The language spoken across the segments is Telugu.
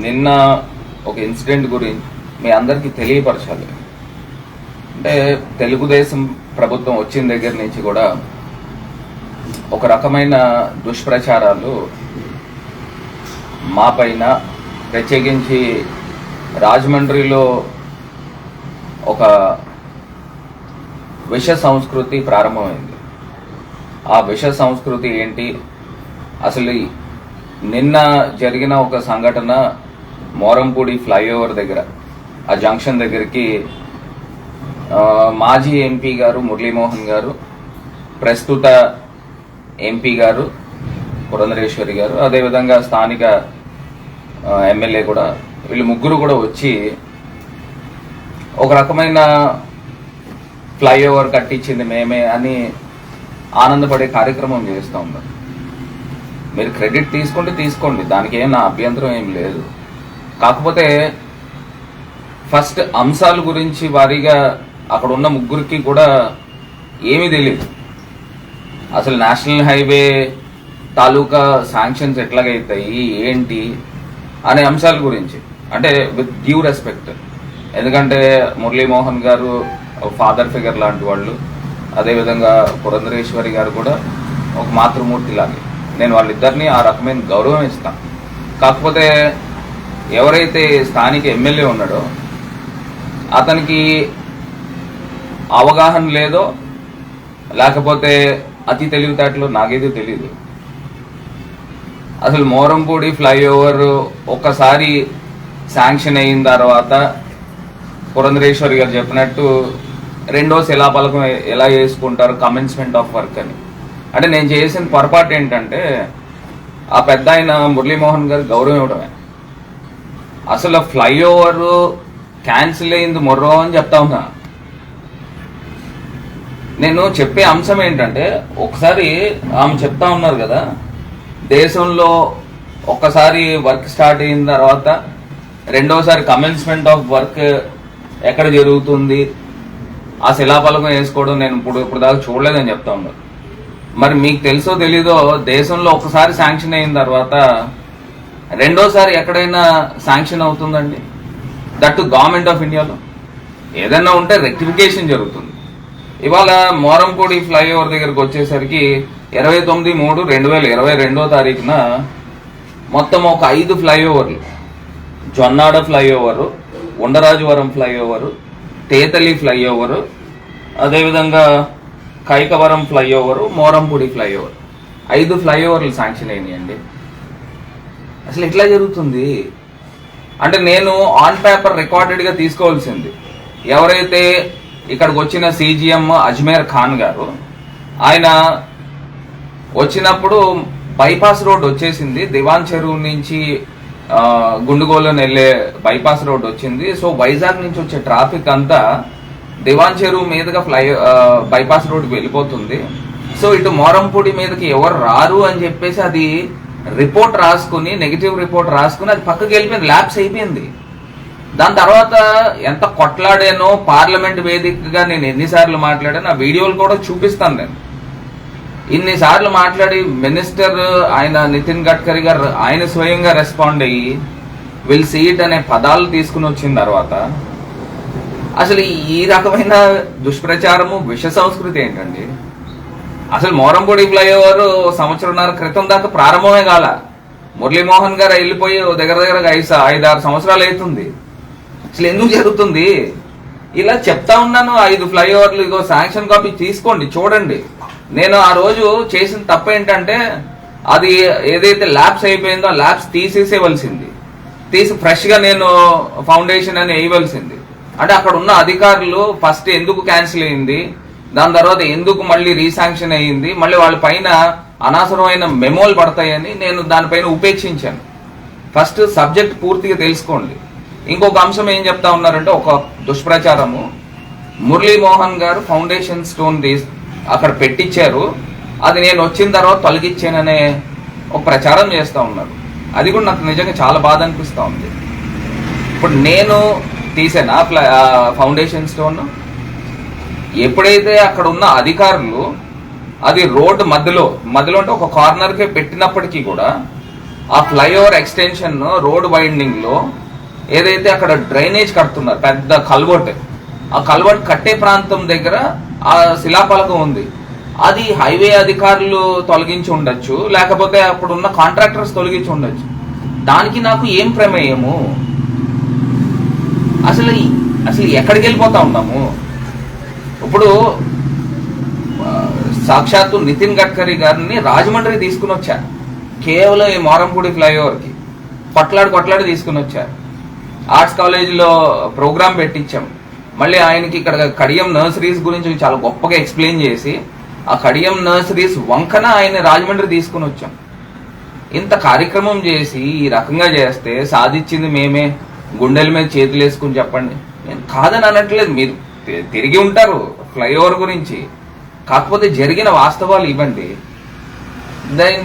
నిన్న ఒక ఇన్సిడెంట్ గురించి మీ అందరికీ తెలియపరచాలి. అంటే తెలుగుదేశం ప్రభుత్వం వచ్చిన దగ్గర నుంచి కూడా ఒక రకమైన దుష్ప్రచారాలు మా పైన ప్రత్యేకించి రాజమండ్రిలో ఒక విష సంస్కృతి ప్రారంభమైంది. ఆ విష సంస్కృతి ఏంటి? అసలు నిన్న జరిగిన ఒక సంఘటన మోరంపూడి ఫ్లైఓవర్ దగ్గర ఆ జంక్షన్ దగ్గరికి మాజీ ఎంపీ గారు మురళీమోహన్ గారు ప్రస్తుత ఎంపీ గారు పురంధరేశ్వరి గారు అదేవిధంగా స్థానిక ఎమ్మెల్యే కూడా వీళ్ళు ముగ్గురు కూడా వచ్చి ఒక రకమైన ఫ్లైఓవర్ కట్టించింది మేమే అని ఆనందపడే కార్యక్రమం చేస్తూ ఉన్నారు. మీరు క్రెడిట్ తీసుకుంటే తీసుకోండి దానికి ఏం నా అభ్యంతరం ఏం లేదు. కాకపోతే ఫస్ట్ అంశాల గురించి వారీగా అక్కడ ఉన్న ముగ్గురికి కూడా ఏమీ తెలియదు అసలు నేషనల్ హైవే తాలూకా శాంక్షన్స్ ఎట్లాగైతాయి ఏంటి అనే అంశాల గురించి. అంటే విత్ డ్యూ రెస్పెక్ట్. ఎందుకంటే మురళీమోహన్ గారు ఫాదర్ ఫిగర్ లాంటి వాళ్ళు. అదేవిధంగా పురంధరేశ్వరి గారు కూడా ఒక మాతృమూర్తి లాగే నేను వాళ్ళిద్దరిని ఆ రకమైన గౌరవం ఇస్తాను. కాకపోతే ఎవరైతే స్థానిక ఎమ్మెల్యే ఉన్నాడో అతనికి అవగాహన లేదో లేకపోతే అతి తెలివితేటలు నాకేదో తెలియదు అసలు మోరంపూడి ఫ్లైఓవర్ ఒక్కసారి శాంక్షన్ అయిన తర్వాత పురంధరేశ్వరి గారు చెప్పినట్టు రెండో శిలాపలకం ఎలా చేసుకుంటారు కమెన్స్మెంట్ ఆఫ్ వర్క్ అని. అంటే నేను చేసిన పొరపాటు ఏంటంటే ఆ పెద్ద ఆయన మురళీమోహన్ గారు గౌరవం ఇవ్వడమే. అసలు ఫ్లైఓవర్ క్యాన్సిల్ అయింది మొర్రో అని చెప్తా ఉన్నా. నేను చెప్పే అంశం ఏంటంటే ఒకసారి ఆమె చెప్తా ఉన్నారు కదా దేశంలో ఒక్కసారి వర్క్ స్టార్ట్ అయిన తర్వాత రెండోసారి కమెన్స్మెంట్ ఆఫ్ వర్క్ ఎక్కడ జరుగుతుంది ఆ శిలాఫలకం వేసుకోవడం నేను ఇప్పుడు ఇప్పుడు దాకా చూడలేదని చెప్తా ఉన్నారు మరి మీకు తెలుసో తెలీదో దేశంలో ఒకసారి శాంక్షన్ అయిన తర్వాత రెండోసారి ఎక్కడైనా శాంక్షన్ అవుతుందండి? దట్ గవర్నమెంట్ ఆఫ్ ఇండియాలో ఏదైనా ఉంటే రెక్టిఫికేషన్ జరుగుతుంది. ఇవాళ మోరంపూడి ఫ్లైఓవర్ దగ్గరకు వచ్చేసరికి ఇరవై తొమ్మిది మూడు రెండు వేల ఇరవై రెండో తారీఖున మొత్తం ఒక ఐదు ఫ్లైఓవర్లు Jonnada flyover Undarajavaram flyover Tetali flyover అదేవిధంగా కైకవరం ఫ్లైఓవరు మోరంపూడి ఫ్లైఓవర్. ఐదు ఫ్లైఓవర్లు శాంక్షన్ అయినాయండి. అసలు ఎట్లా జరుగుతుంది? అంటే నేను ఆన్ పేపర్ రికార్డెడ్గా తీసుకోవాల్సింది. ఎవరైతే ఇక్కడికి వచ్చిన సీజీఎం అజ్మేర్ ఖాన్ గారు ఆయన వచ్చినప్పుడు బైపాస్ రోడ్ వచ్చేసింది. దివాన్ చెరువు నుంచి గుండుగోలోని గుండుగోలను వెళ్ళే బైపాస్ రోడ్ వచ్చింది. సో వైజాగ్ నుంచి వచ్చే ట్రాఫిక్ అంతా దివాన్ చెరువు మీదుగా ఫ్లై బైపాస్ రోడ్కి వెళ్ళిపోతుంది. సో ఇటు మోరంపూడి మీదకి ఎవరు రారు అని చెప్పేసి అది రిపోర్ట్ రాసుకుని నెగిటివ్ రిపోర్ట్ రాసుకుని అది పక్కకి వెళ్ళిపోయింది ల్యాబ్స్ అయిపోయింది. దాని తర్వాత ఎంత కొట్లాడానో పార్లమెంట్ వేదికగా నేను ఎన్నిసార్లు మాట్లాడానో ఆ వీడియోలు కూడా చూపిస్తాను నేను. ఇన్నిసార్లు మాట్లాడి మినిస్టర్ ఆయన నితిన్ గడ్కరీ గారు ఆయన స్వయంగా రెస్పాండ్ అయ్యి విల్ సీట్ అనే పదాలు తీసుకుని వచ్చిన తర్వాత అసలు ఈ రకమైన దుష్ప్రచారము విష సంస్కృతి ఏంటండి? అసలు మోరంపూడి ఫ్లైఓవర్ సంవత్సరంన్నర క్రితం దాకా ప్రారంభమే కాల. మురళీమోహన్ గారు వెళ్ళిపోయి దగ్గర దగ్గర ఐదు ఐదు ఆరు సంవత్సరాలు అవుతుంది. అసలు ఎందుకు జరుగుతుంది? ఇలా చెప్తా ఉన్నాను ఐదు ఫ్లైఓవర్లు ఇగో శాంక్షన్ కాపీ తీసుకోండి చూడండి. నేను ఆ రోజు చేసిన తప్పు ఏంటంటే అది ఏదైతే ల్యాబ్స్ అయిపోయిందో ఆ ల్యాబ్స్ తీసేసేవలసింది తీసి ఫ్రెష్గా నేను ఫౌండేషన్ అని వేయవలసింది. అంటే అక్కడ ఉన్న అధికారులు ఫస్ట్ ఎందుకు క్యాన్సిల్ అయింది? దాని తర్వాత ఎందుకు మళ్ళీ రీశాంక్షన్ అయ్యింది? మళ్ళీ వాళ్ళ పైన అనవసరమైన మెమోలు పడతాయని నేను దానిపైన ఉపేక్షించాను. ఫస్ట్ సబ్జెక్ట్ పూర్తిగా తెలుసుకోండి. ఇంకొక అంశం ఏం చెప్తా ఉన్నారంటే ఒక దుష్ప్రచారము. మురళీమోహన్ గారు ఫౌండేషన్ స్టోన్ తీస్ అక్కడ పెట్టించారు. అది నేను వచ్చిన తర్వాత తొలగించాననే ఒక ప్రచారం చేస్తూ ఉన్నారు. అది కూడా నాకు నిజంగా చాలా బాధ అనిపిస్తూ ఉంది. ఇప్పుడు నేను తీసాను ఫౌండేషన్ స్టోన్. ఎప్పుడైతే అక్కడ ఉన్న అధికారులు అది రోడ్డు మధ్యలో మధ్యలో అంటే ఒక కార్నర్కే పెట్టినప్పటికీ కూడా ఆ ఫ్లైఓవర్ ఎక్స్టెన్షన్ రోడ్ వైండింగ్లో ఏదైతే అక్కడ డ్రైనేజ్ కడుతున్నారు పెద్ద కల్వర్ట్ ఆ కల్వర్ట్ కట్టే ప్రాంతం దగ్గర ఆ శిలాఫలకం ఉంది. అది హైవే అధికారులు తొలగించి ఉండొచ్చు లేకపోతే అప్పుడు ఉన్న కాంట్రాక్టర్స్ తొలగించి ఉండొచ్చు. దానికి నాకు ఏం ప్రమేయము? అసలు అసలు ఎక్కడికి వెళ్ళిపోతా ఉన్నాము? ఇప్పుడు సాక్షాత్తు నితిన్ గడ్కరీ గారిని రాజమండ్రి తీసుకుని వచ్చారు కేవలం ఈ మోరంపూడి ఫ్లైఓవర్కి. కొట్లాడి కొట్లాడి తీసుకుని వచ్చారు ఆర్ట్స్ కాలేజీలో ప్రోగ్రామ్ పెట్టించాం. మళ్ళీ ఆయనకి ఇక్కడ కడియం నర్సరీస్ గురించి చాలా గొప్పగా ఎక్స్ప్లెయిన్ చేసి ఆ కడియం నర్సరీస్ వంకన ఆయన రాజమండ్రి తీసుకుని వచ్చాం. ఇంత కార్యక్రమం చేసి ఈ రకంగా చేస్తే సాధించింది మేమే. గుండెల మీద చేతులు వేసుకుని చెప్పండి. నేను కాదని అనట్లేదు. మీరు తి- తిరిగి ఉంటారు. ఫ్లైఓవర్ గురించి. కాకపోతే జరిగిన వాస్తవాలు ఇవ్వండి.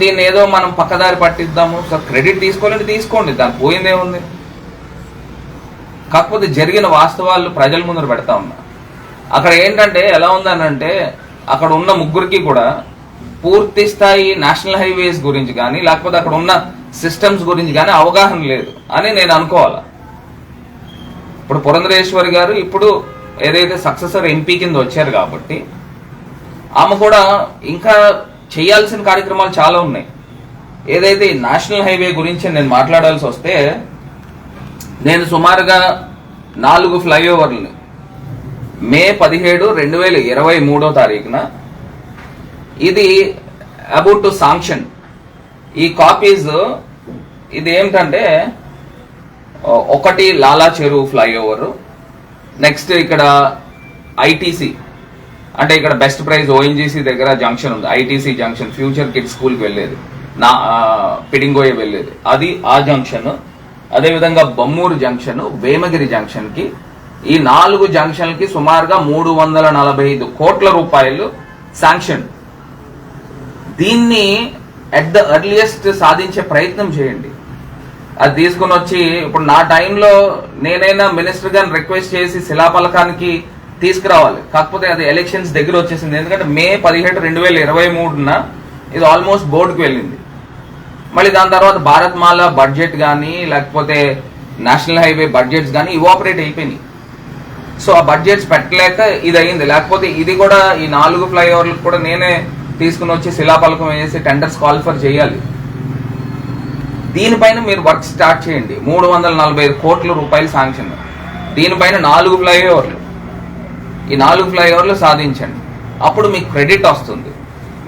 దీన్ని ఏదో మనం పక్కదారి పట్టిద్దాము. సార్ క్రెడిట్ తీసుకోవాలంటే తీసుకోండి. దాని పోయిందే ఉంది. కాకపోతే జరిగిన వాస్తవాలు ప్రజల ముందర పెడతా ఉన్నా. అక్కడ ఏంటంటే ఎలా ఉందనంటే అక్కడ ఉన్న ముగ్గురికి కూడా పూర్తి స్థాయి నేషనల్ హైవేస్ గురించి కానీ లేకపోతే అక్కడ ఉన్న సిస్టమ్స్ గురించి కానీ అవగాహన లేదు అని నేను అనుకోవాలా. ఇప్పుడు పురంధరేశ్వరి గారు ఇప్పుడు ఏదైతే సక్సెసర్ ఎంపీ కింద వచ్చారు కాబట్టి ఆమె కూడా ఇంకా చేయాల్సిన కార్యక్రమాలు చాలా ఉన్నాయి. ఏదైతే నేషనల్ హైవే గురించి నేను మాట్లాడాల్సి వస్తే నేను సుమారుగా నాలుగు ఫ్లైఓవర్లు మే పదిహేడు రెండు వేల ఇరవై మూడో తారీఖున ఇది అబౌట్ టు సాంక్షన్. ఈ కాపీస్ ఇది ఏమిటంటే ఒకటి లాలా చెరువు ఫ్లైఓవరు నెక్స్ట్ ఇక్కడ ఐటీసీ. అంటే ఇక్కడ బెస్ట్ ప్రైజ్ ఓఎన్జీసీ దగ్గర జంక్షన్ ఉంది. ITC junction. ఫ్యూచర్ కిడ్స్ స్కూల్కి వెళ్ళేది. నా ఆ, పిడింగోయ వెళ్ళేది. అది ఆ జంక్షన్. అదేవిధంగా బొమ్మూరు జంక్షన్ వేమగిరి జంక్షన్కి ఈ నాలుగు జంక్షన్లకి సుమారుగా మూడు వందల నలభై ఐదు కోట్ల రూపాయలు శాంక్షన్. దీన్ని అట్ ద ఎర్లియస్ట్ సాధించే ప్రయత్నం చేయండి. అది తీసుకుని వచ్చి ఇప్పుడు నా టైంలో నేనైనా మినిస్టర్ గారిని రిక్వెస్ట్ చేసి శిలాఫలకానికి తీసుకురావాలి. కాకపోతే అది ఎలక్షన్స్ దగ్గర వచ్చేసింది. ఎందుకంటే మే పదిహేడు రెండు వేల ఇరవై మూడున ఇది ఆల్మోస్ట్ బోర్డుకు వెళ్ళింది. మళ్ళీ దాని తర్వాత భారత్ మాల బడ్జెట్ కానీ లేకపోతే నేషనల్ హైవే బడ్జెట్స్ కానీ ఇవాపరేట్ అయిపోయినాయి. సో ఆ బడ్జెట్స్ పెట్టలేక ఇది అయింది లేకపోతే ఇది కూడా ఈ నాలుగు ఫ్లైఓవర్లకు కూడా నేనే తీసుకుని వచ్చి శిలాఫలకం వేసి టెండర్స్ క్వాలిఫర్ చేయాలి. దీనిపైన మీరు వర్క్ స్టార్ట్ చేయండి. మూడు వందల నలభై ఐదు కోట్ల రూపాయలు శాంక్షన్. దీనిపైన నాలుగు ఫ్లైఓవర్లు. ఈ నాలుగు ఫ్లైఓవర్లు సాధించండి. అప్పుడు మీకు క్రెడిట్ వస్తుంది.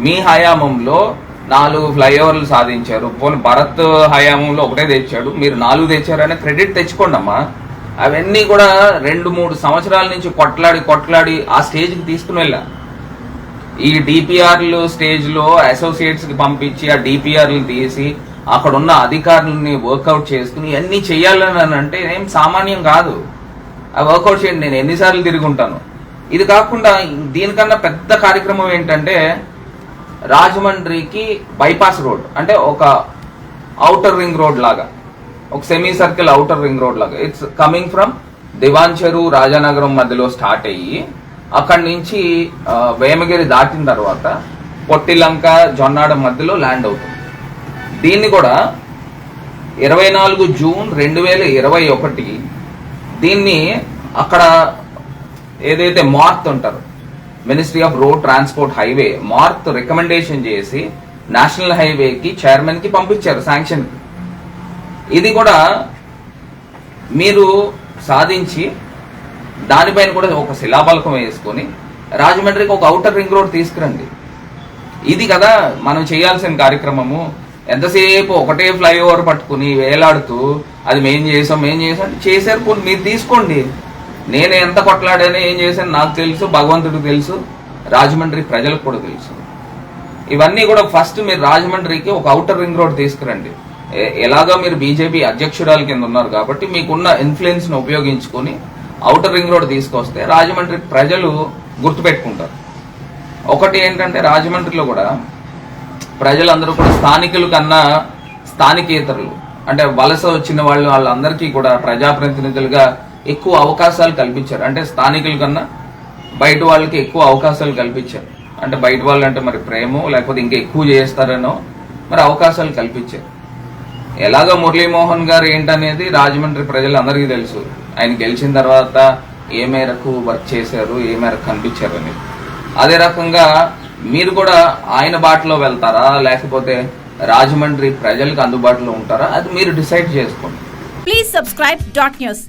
మీ హయామంలో నాలుగు ఫ్లైఓవర్లు సాధించారు. పోనీ భరత్ హయామంలో ఒకటే తెచ్చాడు. మీరు నాలుగు తెచ్చారనే క్రెడిట్ తెచ్చుకోండి అమ్మా. అవన్నీ కూడా రెండు మూడు సంవత్సరాల నుంచి కొట్లాడి కొట్లాడి ఆ స్టేజ్కి తీసుకుని వెళ్ళా. ఈ డిపిఆర్లు స్టేజ్లో అసోసియేట్స్కి పంపించి ఆ డిపిఆర్లు తీసి అక్కడ ఉన్న అధికారులని వర్కౌట్ చేసుకుని ఇవన్నీ చేయాలని అని అంటే ఏం సామాన్యం కాదు. ఆ వర్కౌట్ చేయండి నేను ఎన్నిసార్లు తిరుగుంటాను. ఇది కాకుండా దీనికన్నా పెద్ద కార్యక్రమం ఏంటంటే రాజమండ్రికి బైపాస్ రోడ్ అంటే ఒక అవుటర్ రింగ్ రోడ్ లాగా ఒక semi circle outer ring road లాగా. It's coming from Diwan Cheruvu Rajanagaram మధ్యలో స్టార్ట్ అయ్యి అక్కడి నుంచి వేమగిరి దాటిన తర్వాత పొట్టిలంక జొన్నాడ మధ్యలో ల్యాండ్ అవుతుంది. దీన్ని కూడా ఇరవై నాలుగు జూన్ రెండు వేల ఇరవై ఒకటి దీన్ని అక్కడ ఏదైతే మార్త్ ఉంటారు ministry of road transport highway MoRTH recommendation చేసి నేషనల్ హైవేకి చైర్మన్కి పంపించారు శాంక్షన్ ఇది కూడా మీరు సాధించి దానిపైన కూడా ఒక శిలాబలకం వేసుకొని రాజమండ్రికి ఒక అవుటర్ రింగ్ రోడ్ తీసుకురండి. ఇది కదా మనం చేయాల్సిన కార్యక్రమము. ఎంతసేపు ఒకటే ఫ్లైఓవర్ పట్టుకుని వేలాడుతూ అది మేం చేసాం ఏం చేసాం చేశారు కొన్ని మీరు తీసుకోండి. నేను ఎంత కొట్లాడానో ఏం చేశాను నాకు తెలుసు భగవంతుడికి తెలుసు రాజమండ్రి ప్రజలకు కూడా తెలుసు. ఇవన్నీ కూడా ఫస్ట్ మీరు రాజమండ్రికి ఒక అవుటర్ రింగ్ రోడ్ తీసుకురండి. ఎలాగో మీరు బీజేపీ అధ్యక్షురాల కింద ఉన్నారు కాబట్టి మీకున్న ఇన్ఫ్లుయెన్స్ను ఉపయోగించుకొని అవుటర్ రింగ్ రోడ్ తీసుకొస్తే రాజమండ్రి ప్రజలు గుర్తుపెట్టుకుంటారు. ఒకటి ఏంటంటే రాజమండ్రిలో కూడా ప్రజలందరూ కూడా స్థానికులు కన్నా స్థానికేతరులు. అంటే వలస వచ్చిన వాళ్ళు వాళ్ళందరికీ కూడా ప్రజాప్రతినిధులుగా ఎక్కువ అవకాశాలు కల్పించారు. అంటే స్థానికుల కన్నా బయట వాళ్ళకి ఎక్కువ అవకాశాలు కల్పించారు. అంటే బయట వాళ్ళు అంటే మరి ప్రేమో లేకపోతే ఇంకా ఎక్కువ చేస్తారనో మరి అవకాశాలు కల్పించారు. ఎలాగో మురళీమోహన్ గారు ఏంటనేది రాజమండ్రి ప్రజలందరికీ తెలుసు. ఆయన గెలిచిన తర్వాత ఏ మేరకు వర్క్ చేశారు ఏ మేరకు కనిపించారు అనేది అదే రకంగా మీరు కూడా ఆయన బాటలో వెళ్తారా? లేకపోతే రాజమండ్రి ప్రజలకు అందుబాటులో ఉంటారా? అది మీరు డిసైడ్ చేసుకోండి. Please subscribe dot news